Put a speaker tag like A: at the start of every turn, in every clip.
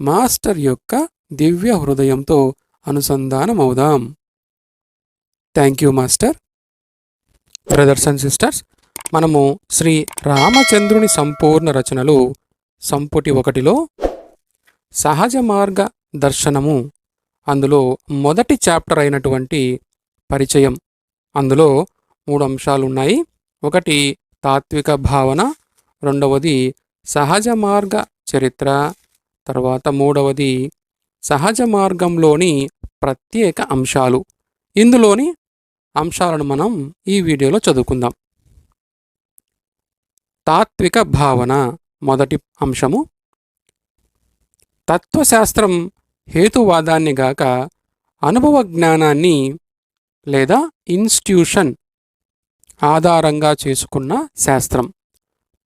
A: Master యొక్క దివ్య హృదయంతో అనుసంధానమవుదాం. Thank you master brothers and sisters మనము శ్రీ రామచంద్రుని సంపూర్ణ రచనలు సంపుటి ఒకటిలో సహజ మార్గ దర్శనము అందులో మొదటి చాప్టర్ అయినటువంటి పరిచయం. అందులో మూడు అంశాలు ఉన్నాయి ఒకటి తాత్విక భావన రెండవది సహజ మార్గ చరిత్ర తర్వాత మూడవది సహజ మార్గంలోని ప్రత్యేక అంశాలు. ఇందులోని అంశాలను మనం ఈ వీడియోలో చదువుకుందాం. తాత్విక భావన మొదటి అంశము. తత్వశాస్త్రం హేతువాదాన్ని గాక అనుభవ జ్ఞానాన్ని లేదా ఇన్స్టిట్యూషన్ ఆధారంగా చేసుకున్న శాస్త్రం.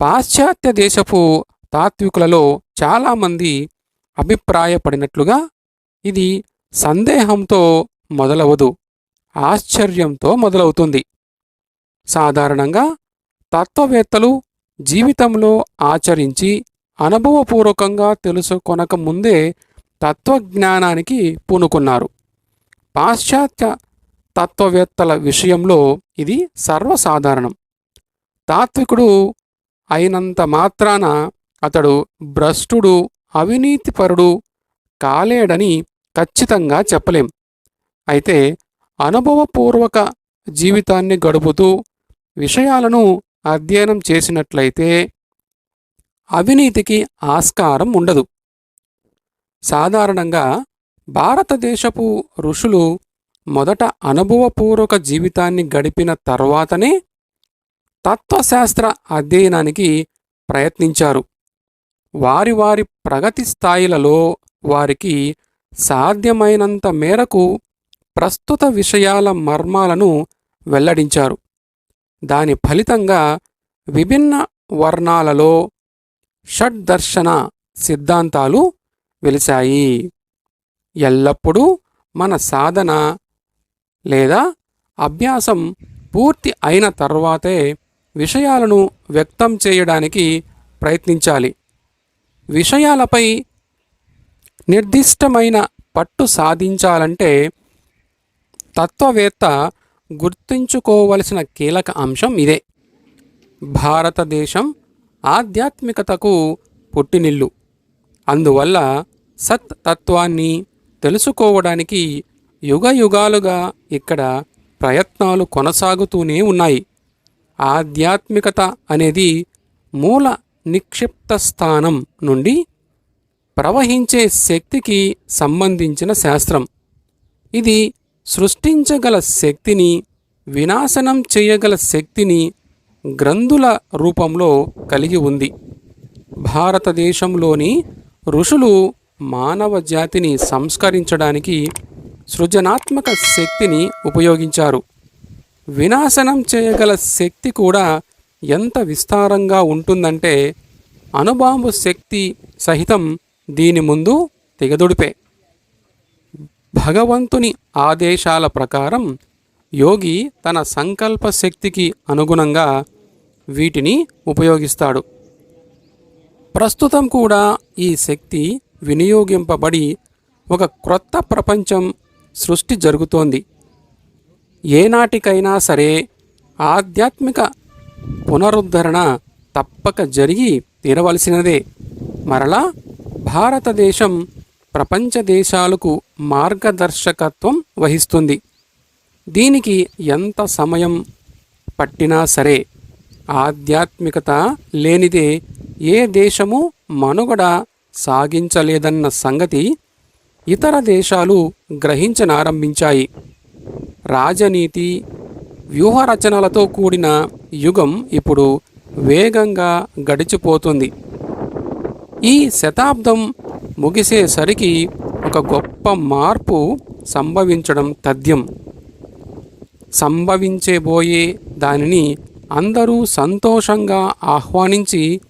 A: పాశ్చాత్య దేశపు తాత్వికులలో చాలామంది అభిప్రాయపడినట్లుగా ఇది సందేహంతో మొదలవదు ఆశ్చర్యంతో మొదలవుతుంది. సాధారణంగా తత్వవేత్తలు జీవితంలో ఆచరించి అనుభవపూర్వకంగా తెలుసుకొనక ముందే తత్వజ్ఞానానికి పూనుకున్నారు. పాశ్చాత్య తత్వవేత్తల విషయంలో ఇది సర్వసాధారణం. తాత్వికుడు అయినంత మాత్రాన అతడు భ్రష్టుడు అవినీతిపరుడు కాలేడని ఖచ్చితంగా చెప్పలేం. అయితే అనుభవపూర్వక జీవితాన్ని గడుపుతూ విషయాలను అధ్యయనం చేసినట్లయితే అవినీతికి ఆస్కారం ఉండదు. సాధారణంగా భారతదేశపు ఋషులు మొదట అనుభవపూర్వక జీవితాన్ని గడిపిన తర్వాతనే తత్వశాస్త్ర అధ్యయనానికి ప్రయత్నించారు. వారి వారి ప్రగతి స్థాయిలలో వారికి సాధ్యమైనంత మేరకు ప్రస్తుత విషయాల మర్మాలను వెల్లడించారు. దాని ఫలితంగా విభిన్న వర్ణాలలో షడ్దర్శన సిద్ధాంతాలు వెలిశాయి. ఎల్లప్పుడూ మన సాధన లేదా అభ్యాసం పూర్తి అయిన తర్వాతే విషయాలను వ్యక్తం చేయడానికి ప్రయత్నించాలి. విషయాలపై నిర్దిష్టమైన పట్టు సాధించాలంటే తత్వవేత్త గుర్తుంచుకోవలసిన కీలక అంశం ఇదే. భారతదేశం ఆధ్యాత్మికతకు పుట్టినిల్లు. అందువల్ల సత్ తత్వాన్ని తెలుసుకోవడానికి యుగ యుగాలుగా ఇక్కడ ప్రయత్నాలు కొనసాగుతూనే ఉన్నాయి. ఆధ్యాత్మికత అనేది మూల నిక్షిప్త స్థానం నుండి ప్రవహించే శక్తికి సంబంధించిన శాస్త్రం. ఇది సృష్టించగల శక్తిని వినాశనం చేయగల శక్తిని గ్రంథుల రూపంలో కలిగి ఉంది. భారతదేశంలోని ఋషులు మానవ జాతిని సంస్కరించడానికి సృజనాత్మక శక్తిని ఉపయోగించారు. వినాశనం చేయగల శక్తి కూడా ఎంత విస్తారంగా ఉంటుందంటే అణుబాంబు శక్తి సహితం దీని ముందు తెగదొడిపే. భగవంతుని ఆదేశాల ప్రకారం యోగి తన సంకల్ప శక్తికి అనుగుణంగా వీటిని ఉపయోగిస్తాడు. ప్రస్తుతం కూడా ఈ శక్తి వినియోగింపబడి ఒక క్రొత్త ప్రపంచం సృష్టి జరుగుతోంది. ఏనాటికైనా సరే ఆధ్యాత్మిక పునరుద్ధరణ తప్పక జరిగి తీరవలసినదే. మరలా భారతదేశం ప్రపంచ దేశాలకు మార్గదర్శకత్వం వహిస్తుంది. దీనికి ఎంత సమయం పట్టినా సరే ఆధ్యాత్మికత లేనిదే ఏ దేశము మనుగడ సాగించలేదన్న సంగతి ఇతర దేశాలు గ్రహించనారంభించాయి. రాజనీతి వ్యూహరచనలతో కూడిన యుగం ఇప్పుడు వేగంగా గడిచిపోతుంది. ఈ శతాబ్దం ముగిసేసరికి ఒక గొప్ప మార్పు సంభవించడం తథ్యం. సంభవించేబోయే దానిని అందరూ సంతోషంగా ఆహ్వానించి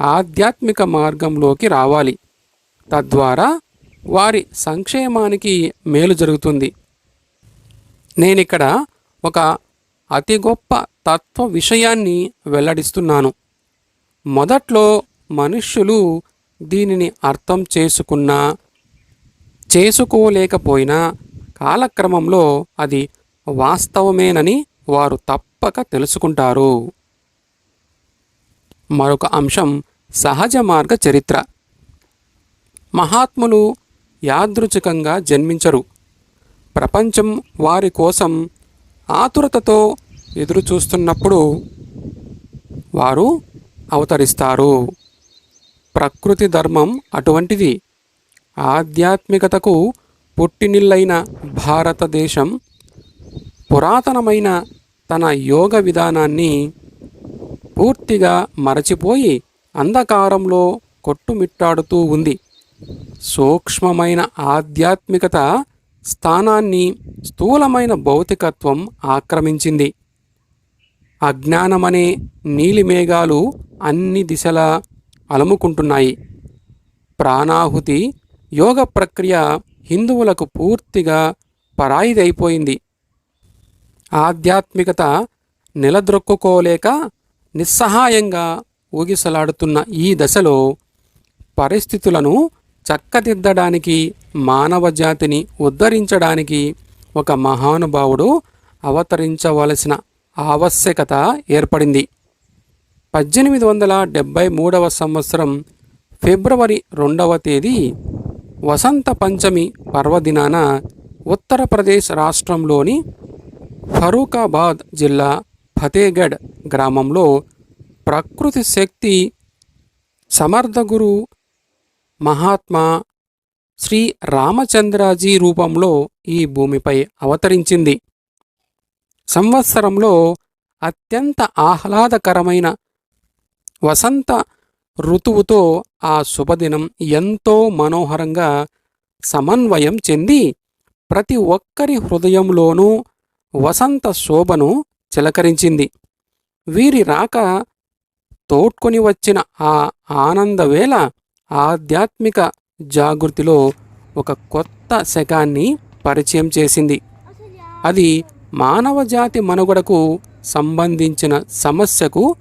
A: ఆధ్యాత్మిక మార్గంలోకి రావాలి. తద్వారా వారి సంక్షేమానికి మేలు జరుగుతుంది. నేనిక్కడ ఒక అతి గొప్ప తత్వ విషయాన్ని వెల్లడిస్తున్నాను. మొదట్లో మనుష్యులు దీనిని అర్థం చేసుకున్నా చేసుకోలేకపోయినా కాలక్రమంలో అది వాస్తవమేనని వారు తప్పక తెలుసుకుంటారు. మరొక అంశం సహజ మార్గ చరిత్ర. మహాత్ములు యాదృచ్ఛికంగా జన్మించరు. ప్రపంచం వారి కోసం ఆతురతతో ఎదురుచూస్తున్నప్పుడు వారు అవతరిస్తారు. ప్రకృతి ధర్మం అటువంటిది. ఆధ్యాత్మికతకు పుట్టినిల్లైన భారతదేశం పురాతనమైన తన యోగ విధానాన్ని పూర్తిగా మరచిపోయి అంధకారంలో కొట్టుమిట్టాడుతూ ఉంది. సూక్ష్మమైన ఆధ్యాత్మికత స్థానాన్ని స్థూలమైన భౌతికత్వం ఆక్రమించింది. అజ్ఞానమనే నీలిమేఘాలు అన్ని దిశలా అలముకుంటున్నాయి. ప్రాణాహుతి యోగ ప్రక్రియ హిందువులకు పూర్తిగా పరాయిదైపోయింది. ఆధ్యాత్మికత నిలద్రొక్కుకోలేక నిస్సహాయంగా ఊగిసలాడుతున్న ఈ దశలో పరిస్థితులను చక్కదిద్దడానికి మానవ జాతిని ఉద్ధరించడానికి ఒక మహానుభావుడు అవతరించవలసిన ఆవశ్యకత ఏర్పడింది. పద్దెనిమిది వందల డెబ్భై మూడవ సంవత్సరం ఫిబ్రవరి రెండవ తేదీ వసంత పంచమి పర్వదినాన ఉత్తరప్రదేశ్ రాష్ట్రంలోని ఫరూకాబాద్ జిల్లా ఫతేగఢ్ గ్రామంలో ప్రకృతి శక్తి సమర్థగురు మహాత్మా శ్రీ రామచంద్రాజీ రూపంలో ఈ భూమిపై అవతరించింది. సంవత్సరంలో అత్యంత ఆహ్లాదకరమైన వసంత ఋతువుతో ఆ శుభదినం ఎంతో మనోహరంగా సమన్వయం చెంది ప్రతి ఒక్కరి హృదయంలోనూ వసంత శోభను చిలకరించింది. వీరి రాక తోడ్కొని వచ్చిన ఆ ఆనందవేళ ఆధ్యాత్మిక జాగృతిలో ఒక కొత్త శకాన్ని పరిచయం చేసింది. అది మానవజాతి మనుగడకు సంబంధించిన సమస్యకు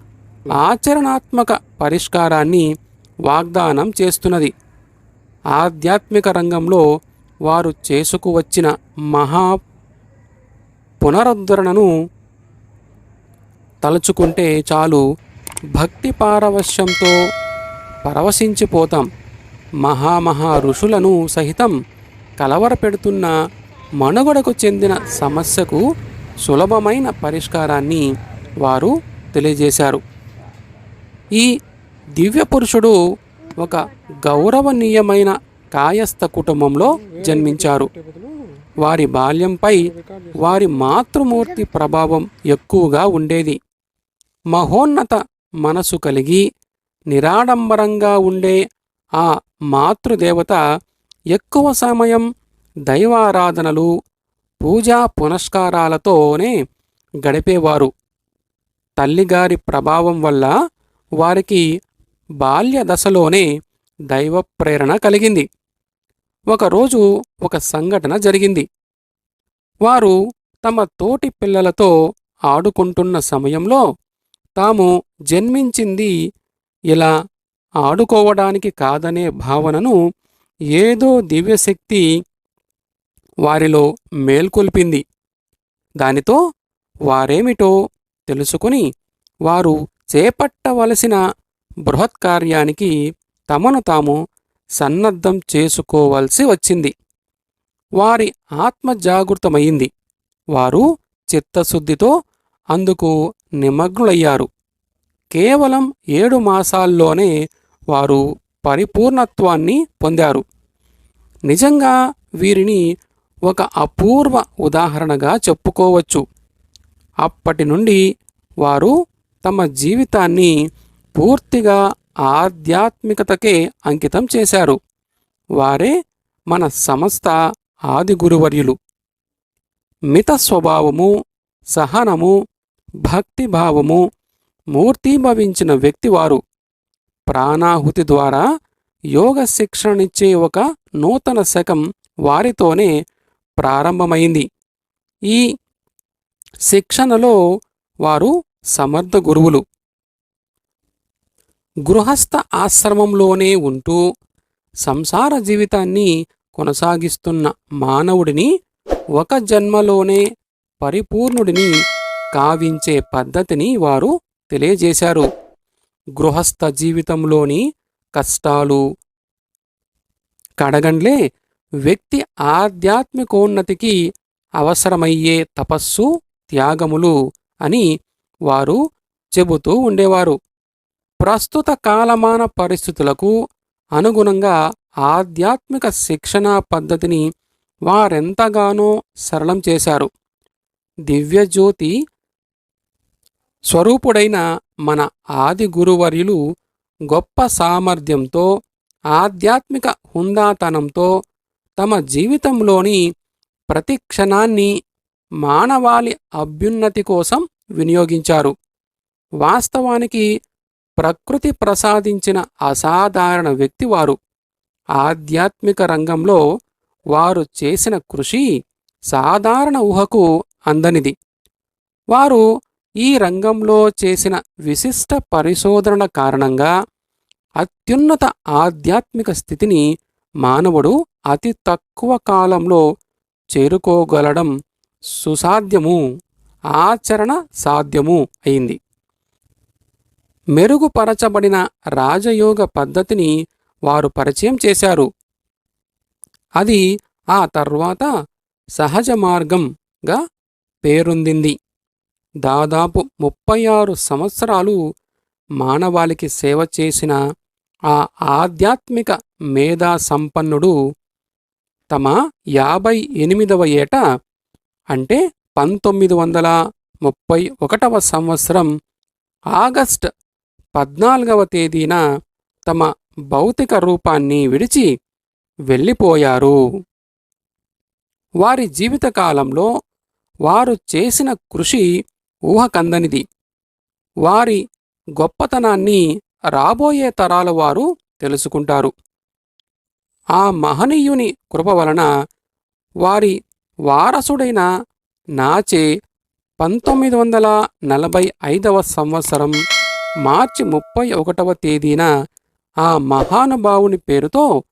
A: ఆచరణాత్మక పరిష్కారాన్ని వాగ్దానం చేస్తున్నది. ఆధ్యాత్మిక రంగంలో వారు చేసుకువచ్చిన మహా పునరుద్ధరణను తలుచుకుంటే చాలు భక్తి పారవశ్యంతో పరవశించిపోతాం. మహామహా ఋషులను సహితం కలవరపెడుతున్న మనుగడకు చెందిన సమస్యకు సులభమైన పరిష్కారాన్ని వారు తెలియజేశారు. ఈ దివ్య పురుషుడు ఒక గౌరవనీయమైన కాయస్థ కుటుంబంలో జన్మించారు. వారి బాల్యంపై వారి మాతృమూర్తి ప్రభావం ఎక్కువగా ఉండేది. మహోన్నత మనసు కలిగి నిరాడంబరంగా ఉండే ఆ మాతృదేవత ఎక్కువ సమయం దైవారాధనలు పూజా పునస్కారాలతోనే గడిపేవారు. తల్లిగారి ప్రభావం వల్ల వారికి బాల్య దశలోనే దైవ ప్రేరణ కలిగింది. ఒకరోజు ఒక సంఘటన జరిగింది. వారు తమ తోటి పిల్లలతో ఆడుకుంటున్న సమయంలో తాము జన్మించింది ఇలా ఆడుకోవడానికి కాదనే భావనను ఏదో దివ్యశక్తి వారిలో మేల్కొల్పింది. దానితో వారేమిటో తెలుసుకుని వారు చేపట్టవలసిన బృహత్కార్యానికి తమను తాము సన్నద్ధం చేసుకోవలసి వచ్చింది. వారి ఆత్మ జాగృతమైంది వారు చిత్తశుద్ధితో అందుకు నిమగ్నులయ్యారు. కేవలం ఏడు మాసాల్లోనే వారు పరిపూర్ణత్వాన్ని పొందారు. నిజంగా వీరిని ఒక అపూర్వ ఉదాహరణగా చెప్పుకోవచ్చు. అప్పటి నుండి వారు తమ జీవితాన్ని పూర్తిగా ఆధ్యాత్మికతకే అంకితం చేశారు. వారే మన సమస్త ఆది గురువర్యులు. మిత స్వభావము సహనము భక్తిభావము మూర్తిభవించిన వ్యక్తి వారు ప్రాణాహుతి ద్వారా యోగ శిక్షణనిచ్చే ఒక నూతన శకం వారితోనే ప్రారంభమైంది. ఈ శిక్షణలో వారు సమర్థ గురువులు. గృహస్థ ఆశ్రమంలోనే ఉంటూ సంసార జీవితాన్ని కొనసాగిస్తున్న మానవుడిని ఒక జన్మలోనే పరిపూర్ణుడిని కావించే పద్ధతిని వారు తెలియజేశారు. గృహస్థ జీవితంలోని కష్టాలు కడగండ్లే వ్యక్తి ఆధ్యాత్మికోన్నతికి అవసరమయ్యే తపస్సు త్యాగములు అని వారు చెబుతూ ఉండేవారు. ప్రస్తుత కాలమాన పరిస్థితులకు అనుగుణంగా ఆధ్యాత్మిక శిక్షణా పద్ధతిని వారెంతగానో సరళం చేశారు. దివ్యజ్యోతి స్వరూపుడైన మన ఆది గురువర్యులు గొప్ప సామర్థ్యంతో ఆధ్యాత్మిక హుందాతనంతో తమ జీవితంలోని ప్రతి క్షణాన్ని మానవాళి అభ్యున్నతి కోసం వినియోగించారు. వాస్తవానికి ప్రకృతి ప్రసాదించిన అసాధారణ వ్యక్తి వారు ఆధ్యాత్మిక రంగంలో వారు చేసిన కృషి సాధారణ ఊహకు అందనిది. వారు ఈ రంగంలో చేసిన విశిష్ట పరిశోధనల కారణంగా అత్యున్నత ఆధ్యాత్మిక స్థితిని మానవుడు అతి తక్కువ కాలంలో చేరుకోగలడం సుసాధ్యము ఆచరణ సాధ్యము అయింది. మెరుగుపరచబడిన రాజయోగ పద్ధతిని వారు పరిచయం చేశారు. అది ఆ తర్వాత సహజ మార్గంగా పేరొందింది. దాదాపు ముప్పై ఆరు సంవత్సరాలు మానవాళికి సేవ చేసిన ఆ ఆధ్యాత్మిక మేధా సంపన్నుడు తమ యాభై ఎనిమిదవ ఏట అంటే పంతొమ్మిది వందల ముప్పై ఒకటవ సంవత్సరం ఆగస్ట్ పద్నాలుగవ తేదీన తమ భౌతిక రూపాన్ని విడిచి వెళ్ళిపోయారు. వారి జీవితకాలంలో వారు చేసిన కృషి ఊహకందనిది. వారి గొప్పతనాన్ని రాబోయే తరాల వారు తెలుసుకుంటారు. ఆ మహనీయుని కృప వలన వారి వారసుడైన నాచే పంతొమ్మిది వందల నలభై ఐదవ సంవత్సరం మార్చి ముప్పై ఒకటవ తేదీన ఆ మహానుభావుని పేరుతో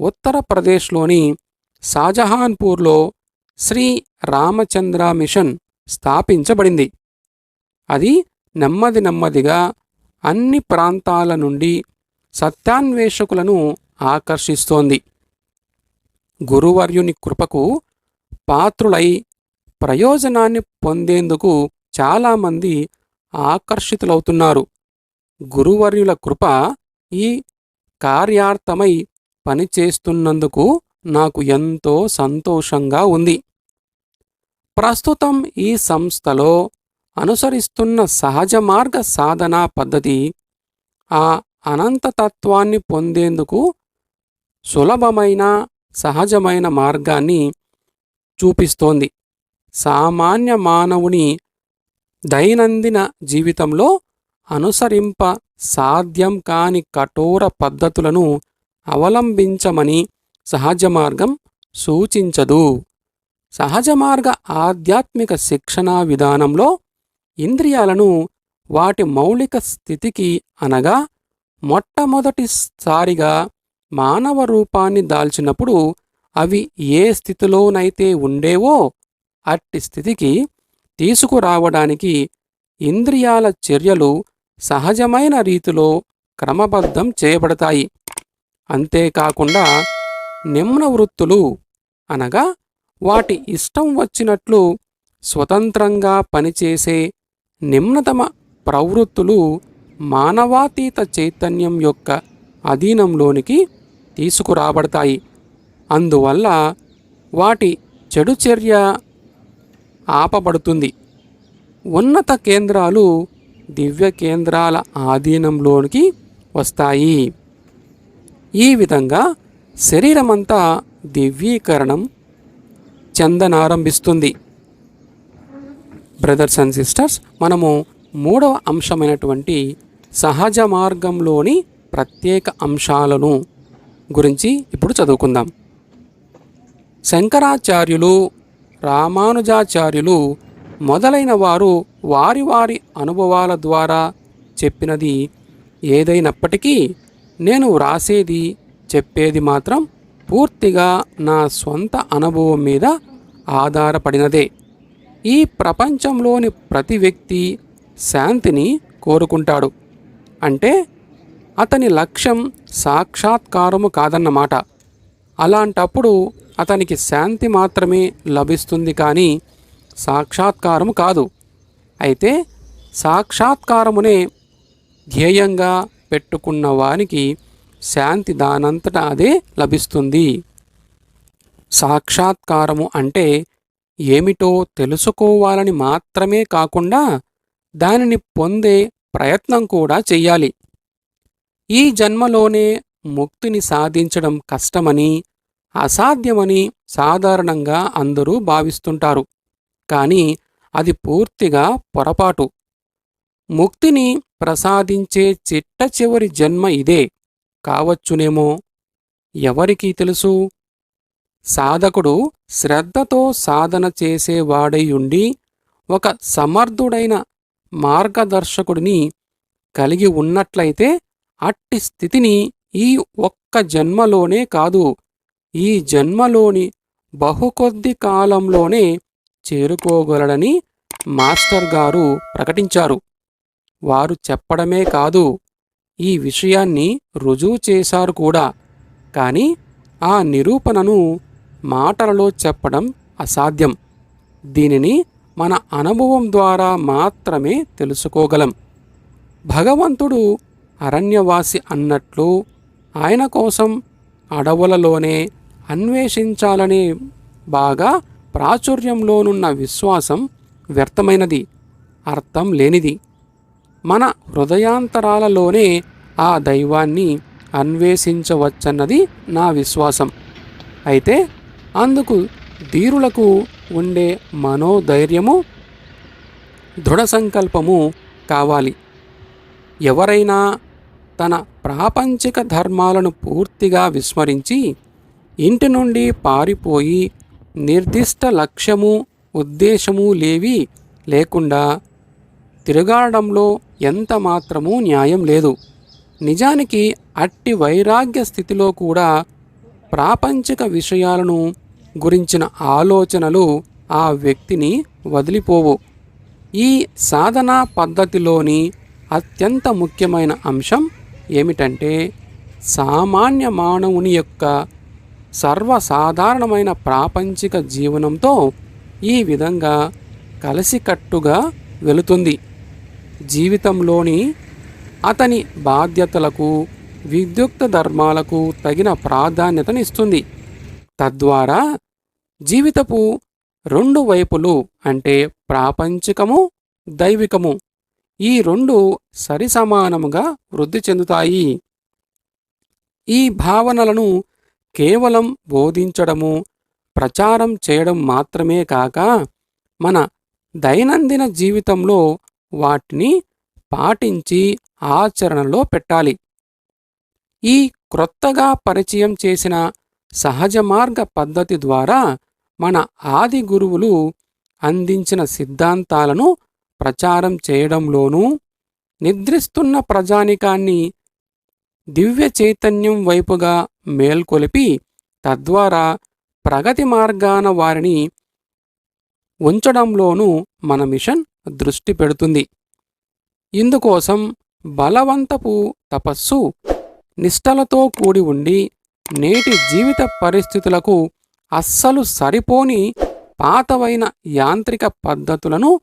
A: ఉత్తరప్రదేశ్లోని షాజహాన్పూర్లో శ్రీ రామచంద్ర మిషన్ స్థాపించబడింది. అది నెమ్మది నెమ్మదిగా అన్ని ప్రాంతాల నుండి సత్యాన్వేషకులను ఆకర్షిస్తోంది. గురువర్యుని కృపకు పాత్రులై ప్రయోజనాన్ని పొందేందుకు చాలామంది ఆకర్షితులవుతున్నారు. గురువర్యుల కృప ఈ కార్యార్థమై పనిచేస్తున్నందుకు నాకు ఎంతో సంతోషంగా ఉంది. ప్రస్తుతం ఈ సంస్థలో అనుసరిస్తున్న సహజ మార్గ సాధనా పద్ధతి ఆ అనంతతత్వాన్ని పొందేందుకు సులభమైన సహజమైన మార్గాన్ని చూపిస్తోంది. సామాన్య మానవుని దైనందిన జీవితంలో అనుసరింప సాధ్యం కాని కఠోర పద్ధతులను అవలంబించమని సహజ మార్గం సూచించదు. సహజ మార్గ ఆధ్యాత్మిక శిక్షణా విధానంలో ఇంద్రియాలను వాటి మౌలిక స్థితికి అనగా మొట్టమొదటిసారిగా మానవ రూపాన్ని దాల్చినప్పుడు అవి ఏ స్థితిలోనైతే ఉండేవో అట్టి స్థితికి తీసుకురావడానికి ఇంద్రియాల చర్యలు సహజమైన రీతిలో క్రమబద్ధం చేయబడతాయి. అంతేకాకుండా నిమ్న వృత్తులు అనగా వాటి ఇష్టం వచ్చినట్లు స్వతంత్రంగా పనిచేసే నిమ్నతమ ప్రవృత్తులు మానవాతీత చైతన్యం యొక్క అధీనంలోనికి తీసుకురాబడతాయి. అందువల్ల వాటి చెడు చర్య ఆపబడుతుంది. ఉన్నత కేంద్రాలు దివ్య కేంద్రాల ఆధీనంలోనికి వస్తాయి. ఈ విధంగా శరీరమంతా దివ్యీకరణం చెందనారంభిస్తుంది. బ్రదర్స్ అండ్ సిస్టర్స్ మనము మూడవ అంశమైనటువంటి సహజ మార్గంలోని ప్రత్యేక అంశాలను గురించి ఇప్పుడు చదువుకుందాం. శంకరాచార్యులు రామానుజాచార్యులు మొదలైన వారు వారి వారి అనుభవాల ద్వారా చెప్పినది ఏదైనప్పటికీ నేను వ్రాసేది చెప్పేది మాత్రం పూర్తిగా నా స్వంత అనుభవం మీద ఆధారపడినదే. ఈ ప్రపంచంలోని ప్రతి వ్యక్తి శాంతిని కోరుకుంటాడు. అంటే అతని లక్ష్యం సాక్షాత్కారము కాదన్నమాట. అలాంటప్పుడు అతనికి శాంతి మాత్రమే లభిస్తుంది కానీ సాక్షాత్కారము కాదు. అయితే సాక్షాత్కారమునే ధ్యేయంగా పెట్టుకున్న వానికి శాంతి దానంతట అదే లభిస్తుంది. సాక్షాత్కారము అంటే ఏమిటో తెలుసుకోవాలని మాత్రమే కాకుండా దానిని పొందే ప్రయత్నం కూడా చెయ్యాలి. ఈ జన్మలోనే ముక్తిని సాధించడం కష్టమని అసాధ్యమని సాధారణంగా అందరూ భావిస్తుంటారు. కానీ అది పూర్తిగా పొరపాటు. ముక్తిని ప్రసాదించే చిట్ట చివరి జన్మ ఇదే. కావచ్చునేమో? ఎవరికీ తెలుసు? సాధకుడు శ్రద్ధతో సాధన చేసేవాడై ఒక సమర్థుడైన మార్గదర్శకుడిని కలిగి ఉన్నట్లయితే అట్టి స్థితిని ఈ ఒక్క జన్మలోనే కాదు ఈ జన్మలోని బహుకొద్ది కాలంలోనే చేరుకోగలడని మాస్టర్ గారు ప్రకటించారు. వారు చెప్పడమే కాదు ఈ విషయాన్ని రుజువు చేశారు కూడా కానీ ఆ నిరూపణను మాటలలో చెప్పడం అసాధ్యం. దీనిని మన అనుభవం ద్వారా మాత్రమే తెలుసుకోగలం. భగవంతుడు అరణ్యవాసి అన్నట్లు ఆయన కోసం అడవులలోనే అన్వేషించాలని బాగా ప్రాచుర్యంలోనున్న విశ్వాసం వ్యర్థమైనది అర్థం లేనిది. మన హృదయాంతరాలలోనే ఆ దైవాన్ని అన్వేషించవచ్చన్నది నా విశ్వాసం. అయితే అందుకు ధీరులకు ఉండే మనోధైర్యము దృఢ సంకల్పము కావాలి. ఎవరైనా తన ప్రాపంచిక ధర్మాలను పూర్తిగా విస్మరించి ఇంటి నుండి పారిపోయి నిర్దిష్ట లక్ష్యము ఉద్దేశము లేవి లేకుండా తిరగాడంలో ఎంత మాత్రమూ న్యాయం లేదు. నిజానికి అట్టి వైరాగ్య స్థితిలో కూడా ప్రాపంచిక విషయాలను గురించిన ఆలోచనలు ఆ వ్యక్తిని వదిలిపోవు. ఈ సాధనా పద్ధతిలోని అత్యంత ముఖ్యమైన అంశం ఏమిటంటే సామాన్య మానవుని యొక్క సర్వసాధారణమైన ప్రాపంచిక జీవనంతో ఈ విధంగా కలిసికట్టుగా వెళుతుంది. జీవితంలోని అతని బాధ్యతలకు విద్యుక్త ధర్మాలకు తగిన ప్రాధాన్యతనిస్తుంది. తద్వారా జీవితపు రెండు వైపులు అంటే ప్రాపంచికము దైవికము ఈ రెండు సరిసమానముగా వృద్ధి చెందుతాయి. ఈ భావనలను కేవలం బోధించడము ప్రచారం చేయడం మాత్రమే కాక మన దైనందిన జీవితంలో వాటిని పాటించి ఆచరణలో పెట్టాలి. ఈ క్రొత్తగా పరిచయం చేసిన సహజ మార్గ పద్ధతి ద్వారా మన ఆది గురువులు అందించిన సిద్ధాంతాలను ప్రచారం చేయడంలోనూ నిద్రిస్తున్న ప్రజానికాన్ని దివ్య చైతన్యం వైపుగా మేల్కొలిపి తద్వారా ప్రగతి మార్గాన వారిని ఉంచడంలోనూ మన మిషన్ దృష్టి పెడుతుంది. ఇందుకోసం బలవంతపు తపస్సు నిష్టలతో కూడి ఉండి నేటి జీవిత పరిస్థితులకు అస్సలు సరిపోని పాతవైన యాంత్రిక పద్ధతులను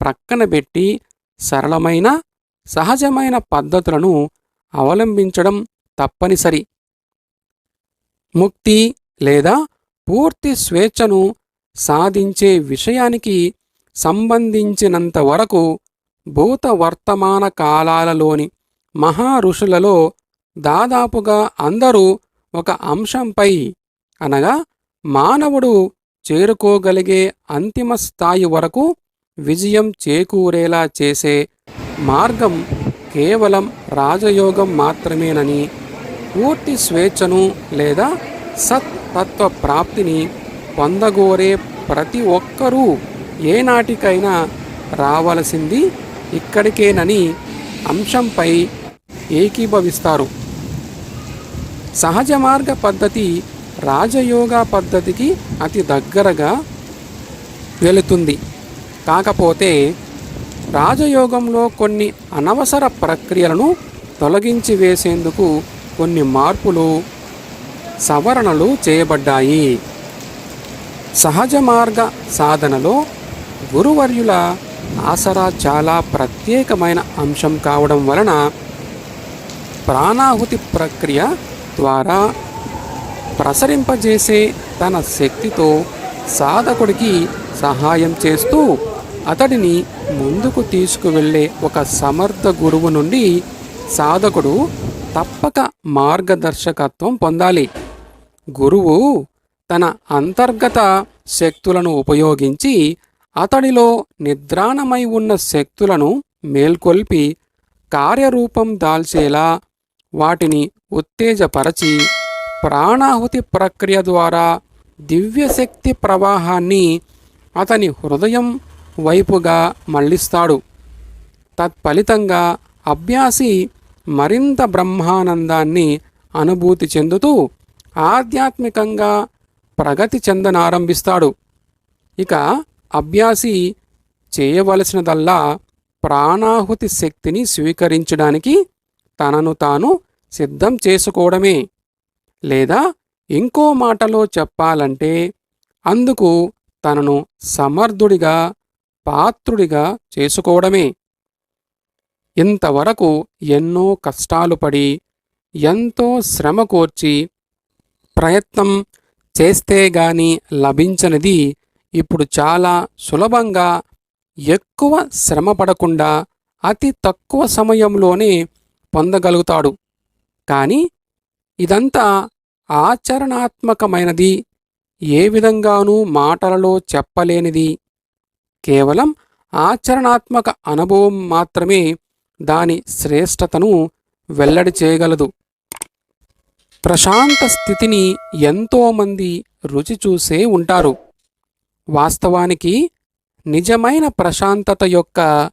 A: ప్రక్కనబెట్టి సరళమైన సహజమైన పద్ధతులను అవలంబించడం తప్పనిసరి. ముక్తి లేదా పూర్తి స్వేచ్ఛను సాధించే విషయానికి సంబంధించినంత వరకు భూత వర్తమాన కాలాలలోని మహా ఋషులలో దాదాపుగా అందరూ ఒక అంశంపై అనగా మానవుడు చేరుకోగలిగే అంతిమ స్థాయి వరకు విజయం చేకూరేలా చేసే మార్గం కేవలం రాజయోగం మాత్రమేనని పూర్తి స్వేచ్ఛను లేదా సత్తత్వ ప్రాప్తిని పొందగోరే ప్రతి ఒక్కరూ ఏనాటికైనా రావలసింది ఇక్కడికేనని అంశంపై ఏకీభవిస్తారు. సహజ మార్గ పద్ధతి రాజయోగ పద్ధతికి అతి దగ్గరగా వెళుతుంది. కాకపోతే రాజయోగంలో కొన్ని అనవసర ప్రక్రియలను తొలగించి వేసేందుకు కొన్ని మార్పులు సవరణలు చేయబడ్డాయి. సహజ మార్గ సాధనలో గురువర్యుల ఆసరా చాలా ప్రత్యేకమైన అంశం కావడం వలన ప్రాణాహుతి ప్రక్రియ ద్వారా ప్రసరింపజేసే తన శక్తితో సాధకుడికి సహాయం చేస్తూ అతడిని ముందుకు తీసుకువెళ్ళే ఒక సమర్థ గురువు నుండి సాధకుడు తప్పక మార్గదర్శకత్వం పొందాలి. గురువు తన అంతర్గత శక్తులను ఉపయోగించి అతడిలో నిద్రాణమై ఉన్న శక్తులను మేల్కొల్పి కార్యరూపం దాల్చేలా వాటిని ఉత్తేజపరచి ప్రాణాహుతి ప్రక్రియ ద్వారా దివ్యశక్తి ప్రవాహాన్ని అతని హృదయం వైపుగా మళ్ళిస్తాడు. తత్ఫలితంగా అభ్యాసి మరింత బ్రహ్మానందాన్ని అనుభూతి చెందుతూ ఆధ్యాత్మికంగా ప్రగతి చెందనారంభిస్తాడు. ఇక అభ్యాసి చేయవలసినదల్లా ప్రాణాహుతి శక్తిని స్వీకరించడానికి తనను తాను సిద్ధం చేసుకోవడమే. లేదా ఇంకో మాటలో చెప్పాలంటే అందుకు తనను సమర్థుడిగా పాత్రుడిగా చేసుకోవడమే. ఇంతవరకు ఎన్నో కష్టాలు పడి ఎంతో శ్రమ కోర్చి ప్రయత్నం చేస్తే గాని లభించనిది ఇప్పుడు చాలా సులభంగా ఎక్కువ శ్రమ పడకుండా అతి తక్కువ సమయంలోనే పొందగలుగుతాడు. కానీ ఇదంతా ఆచరణాత్మకమైనది. ఏ విధంగానూ మాటలలో చెప్పలేనిది. కేవలం ఆచరణాత్మక అనుభవం మాత్రమే దాని శ్రేష్టతను వెల్లడి చేయగలదు. ప్రశాంత స్థితిని ఎంతోమంది రుచి చూసే ఉంటారు. వాస్తవానికి నిజమైన ప్రశాంతత యొక్క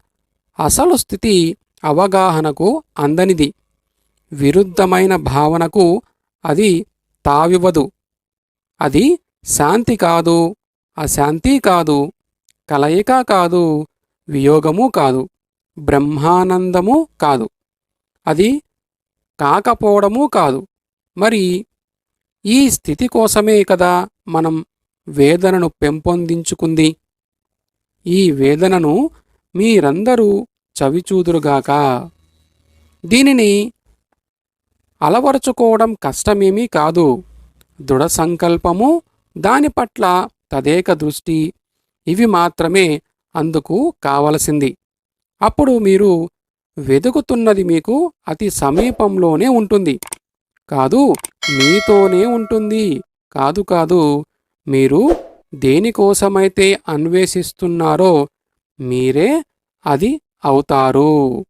A: అసలు స్థితి అవగాహనకు అందనిది. విరుద్ధమైన భావనకు అది తావివ్వదు. అది శాంతి కాదు అశాంతి కాదు కలయిక కాదు వియోగము కాదు బ్రహ్మానందము కాదు. అది కాకపోవడము కాదు. మరి ఈ స్థితి కోసమే కదా మనం వేదనను పెంపొందించుకుంది. ఈ వేదనను మీరందరూ చవిచూదురుగాక. దీనిని అలవరుచుకోవడం కష్టమేమీ కాదు. దృఢ సంకల్పము దాని పట్ల తదేక దృష్టి ఇవి మాత్రమే అందుకు కావలసింది. అప్పుడు మీరు వెతుకుతున్నది మీకు అతి సమీపంలోనే ఉంటుంది. కాదు మీతోనే ఉంటుంది. కాదు కాదు మీరు దేనికోసమైతే అన్వేషిస్తున్నారో మీరే అది అవుతారు.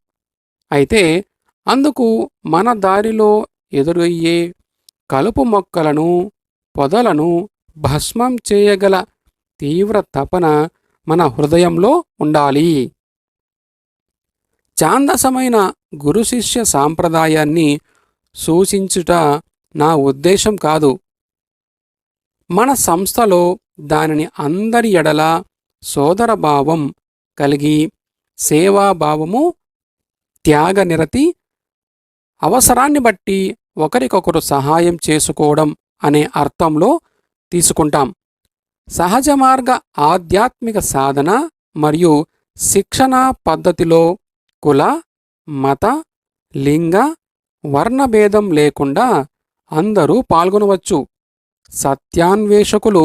A: అయితే అందుకు మన దారిలో ఎదురయ్యే కలుపు మొక్కలను పొదలను భస్మం చేయగల తీవ్ర తపన మన హృదయంలో ఉండాలి. ఛాందసమైన గురు శిష్య సాంప్రదాయాన్ని సూచించుట నా ఉద్దేశం కాదు. మన సంస్థలో దానిని అందరి ఎడల సోదరభావం కలిగి సేవాభావము త్యాగనిరతి అవసరాన్ని బట్టి ఒకరికొకరు సహాయం చేసుకోవడం అనే అర్థంలో తీసుకుంటాం. సహజ మార్గ ఆధ్యాత్మిక సాధన మరియు శిక్షణా పద్ధతిలో కుల మత లింగ వర్ణభేదం లేకుండా అందరూ పాల్గొనవచ్చు. సత్యాన్వేషకులు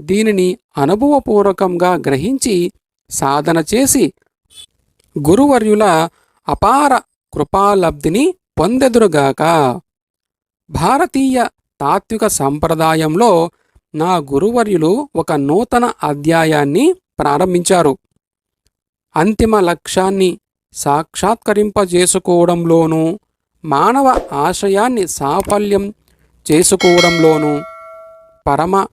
A: దీనిని అనుభవపూర్వకంగా గ్రహించి సాధన చేసి గురువర్యుల అపార కృపాలబ్ధిని పొందెదురుగాక భారతీయ తాత్విక సంప్రదాయంలో నా గురువర్యులు ఒక నూతన అధ్యాయాన్ని ప్రారంభించారు. అంతిమ లక్ష్యాన్ని సాక్షాత్కరింపజేసుకోవడంలోనూ మానవ ఆశయాన్ని సాఫల్యం చేసుకోవడంలోనూ పరమ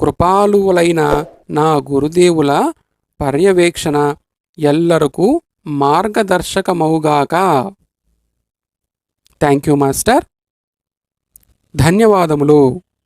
A: కృపాలువులైన నా గురుదేవుల పర్యవేక్షణ ఎల్లరకు మార్గదర్శకమవుగాక. థ్యాంక్ యూ మాస్టర్ ధన్యవాదములు.